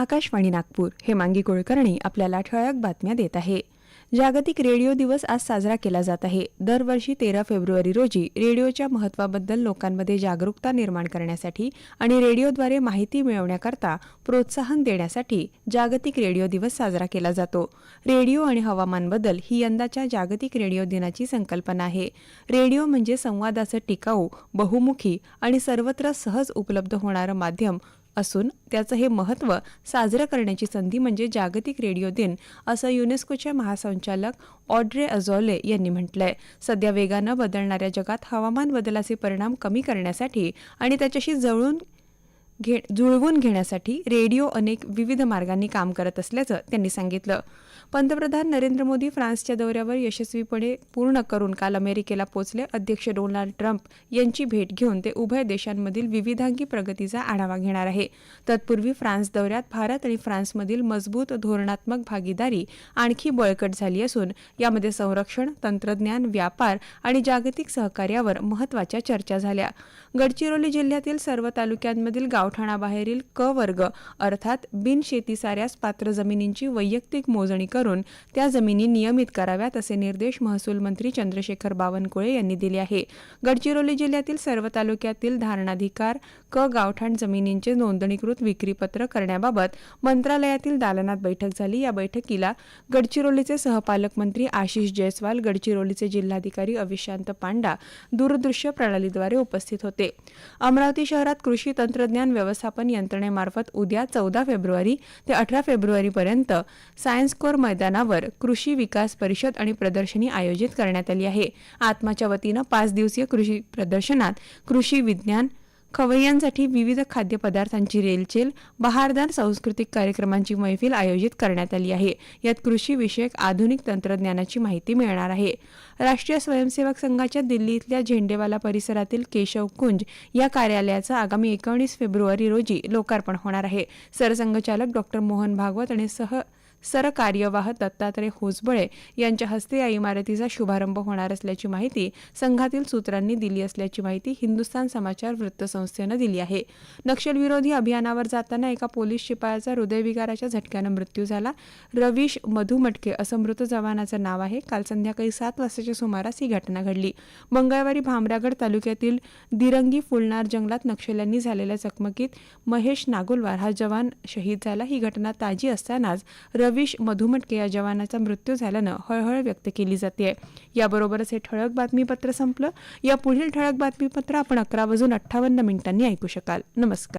आकाशवाणी नागपूर हे मांगी कुलकर्णी आपल्याला ठळक बातम्या देत आहे. जागतिक रेडिओ दिवस आज साजरा केला जात आहे. दरवर्षी तेरा फेब्रुवारी रोजी रेडिओच्या महत्त्वाबद्दल लोकांमध्ये जागरूकता निर्माण करण्यासाठी आणि रेडिओद्वारे माहिती मिळवण्याकरता प्रोत्साहन देण्यासाठी जागतिक रेडिओ दिवस साजरा केला जातो. रेडिओ आणि हवामान बदल ही यंदाच्या जागतिक रेडिओ दिनाची संकल्पना आहे. रेडिओ म्हणजे संवादाचं टिकाऊ बहुमुखी आणि सर्वत्र सहज उपलब्ध होणारं माध्यम असून त्याचं हे महत्त्व साजरं करण्याची संधी म्हणजे जागतिक रेडिओ दिन असं युनेस्कोच्या महासंचालक ऑड्रे अझोले यांनी म्हटलंय. सध्या वेगानं बदलणाऱ्या जगात हवामान बदलाचे परिणाम कमी करण्यासाठी आणि त्याच्याशी जवळून घे जुळवून घेण्यासाठी रेडिओ अनेक विविध मार्गांनी काम करत असल्याचं त्यांनी सांगितलं. पंतप्रधान नरेंद्र मोदी फ्रान्सच्या दौऱ्यावर यशस्वीपणे पूर्ण करून काल अमेरिकेला पोचले अध्यक्ष डोनाल्ड ट्रम्प यांची भेट घेऊन ते उभय देशांमधील विविधांगी प्रगतीचा आढावा घेणार आहे. तत्पूर्वी फ्रान्स दौऱ्यात भारत आणि फ्रान्समधील मजबूत धोरणात्मक भागीदारी आणखी बळकट झाली असून यामध्ये संरक्षण तंत्रज्ञान व्यापार आणि जागतिक सहकार्यावर महत्त्वाच्या चर्चा झाल्या. गडचिरोली जिल्ह्यातील सर्व तालुक्यांमधील गाव गावठाणाबाहेरील क वर्ग अर्थात बिनशेती साऱ्यास पात्र जमिनींची वैयक्तिक मोजणी करून त्या जमिनी नियमित कराव्यात असे निर्देश महसूल मंत्री चंद्रशेखर बावनकुळे यांनी दिले आहे. गडचिरोली जिल्ह्यातील सर्व तालुक्यातील धारणाधिकार क गावठाण जमिनींचे नोंदणीकृत विक्रीपत्र करण्याबाबत मंत्रालयातील दालनात बैठक झाली. या बैठकीला गडचिरोलीचे सहपालक मंत्री आशिष जयस्वाल गडचिरोलीचे जिल्हाधिकारी अविशांत पांडा दूरदृश्य प्रणालीद्वारे उपस्थित होते. अमरावती शहरात कृषी तंत्रज्ञान व्यवस्थापन यंत्रणेमार्फत उद्या चौदा फेब्रुवारी ते अठरा फेब्रुवारीपर्यंत सायन्स कोर मैदानावर कृषी विकास परिषद आणि प्रदर्शनी आयोजित करण्यात आली आहे. आत्माच्या वतीनं पाच दिवसीय कृषी प्रदर्शनात कृषी विज्ञान खवय्यांसाठी विविध खाद्यपदार्थांची रेलचेल बहारदार सांस्कृतिक कार्यक्रमांची मैफिल आयोजित करण्यात आली आहे. यात कृषीविषयक आधुनिक तंत्रज्ञानाची माहिती मिळणार आहे. राष्ट्रीय स्वयंसेवक संघाच्या दिल्ली इथल्या झेंडेवाला परिसरातील केशव कुंज या कार्यालयाचं आगामी एकोणीस फेब्रुवारी रोजी लोकार्पण होणार आहे. सरसंघचालक डॉक्टर मोहन भागवत आणि सह सरकार्यवाह दत्तात्रय होसबळे यांच्या हस्ते या इमारतीचा शुभारंभ होणार असल्याची माहिती संघातील सूत्रांनी दिली असल्याची माहिती हिंदुस्थान समाचार वृत्तसंस्थेनं दिली आहे. नक्षलविरोधी अभियानावर जाताना एका पोलीस शिपायाचा हृदयविकाराच्या झटक्यानं मृत्यू झाला. रवीश मधु मटके असं मृत जवानाचं नाव आहे. काल संध्याकाळी सात वाजताच्या सुमारास ही घटना घडली. मंगळवारी भामरागड तालुक्यातील दिरंगी फुलणार जंगलात नक्षल्यांनी झालेल्या चकमकीत महेश नागोलवार हा जवान शहीद झाला. ही घटना ताजी असतानाच रवीश मधुमटके या जवानाचा मृत्यू झाल्यानं हळहळ व्यक्त केली जाते. याबरोबरच हे ठळक बातमीपत्र संपलं. या पुढील ठळक बातमीपत्र आपण अकरा वाजून अठ्ठावन्न मिनिटांनी ऐकू शकाल. नमस्कार.